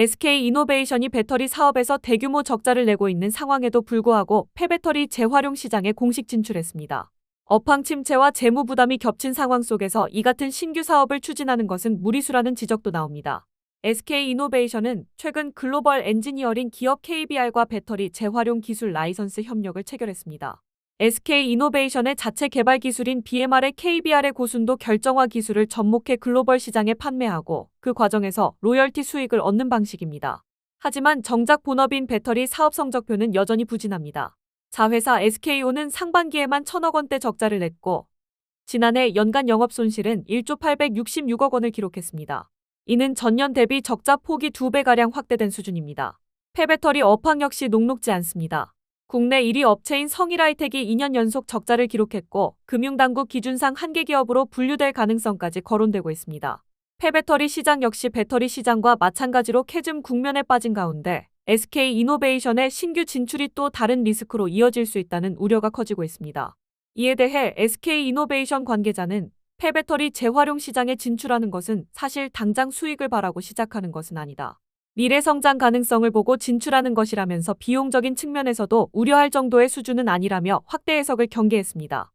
SK 이노베이션이 배터리 사업에서 대규모 적자를 내고 있는 상황에도 불구하고 폐배터리 재활용 시장에 공식 진출했습니다. 업황 침체와 재무 부담이 겹친 상황 속에서 이 같은 신규 사업을 추진하는 것은 무리수라는 지적도 나옵니다. SK 이노베이션은 최근 글로벌 엔지니어링 기업 KBR과 배터리 재활용 기술 라이선스 협력을 체결했습니다. SK 이노베이션의 자체 개발 기술인 BMR의 KBR의 고순도 결정화 기술을 접목해 글로벌 시장에 판매하고 그 과정에서 로열티 수익을 얻는 방식입니다. 하지만 정작 본업인 배터리 사업 성적표는 여전히 부진합니다. 자회사 SKO는 상반기에만 천억 원대 적자를 냈고 지난해 연간 영업 손실은 1조 866억 원을 기록했습니다. 이는 전년 대비 적자 폭이 2배가량 확대된 수준입니다. 폐배터리 업황 역시 녹록지 않습니다. 국내 1위 업체인 성일하이텍이 2년 연속 적자를 기록했고 금융당국 기준상 한계 기업으로 분류될 가능성까지 거론되고 있습니다. 폐배터리 시장 역시 배터리 시장과 마찬가지로 캐즘 국면에 빠진 가운데 SK 이노베이션의 신규 진출이 또 다른 리스크로 이어질 수 있다는 우려가 커지고 있습니다. 이에 대해 SK 이노베이션 관계자는 폐배터리 재활용 시장에 진출하는 것은 사실 당장 수익을 바라고 시작하는 것은 아니다. 미래 성장 가능성을 보고 진출하는 것이라면서 비용적인 측면에서도 우려할 정도의 수준은 아니라며 확대 해석을 경계했습니다.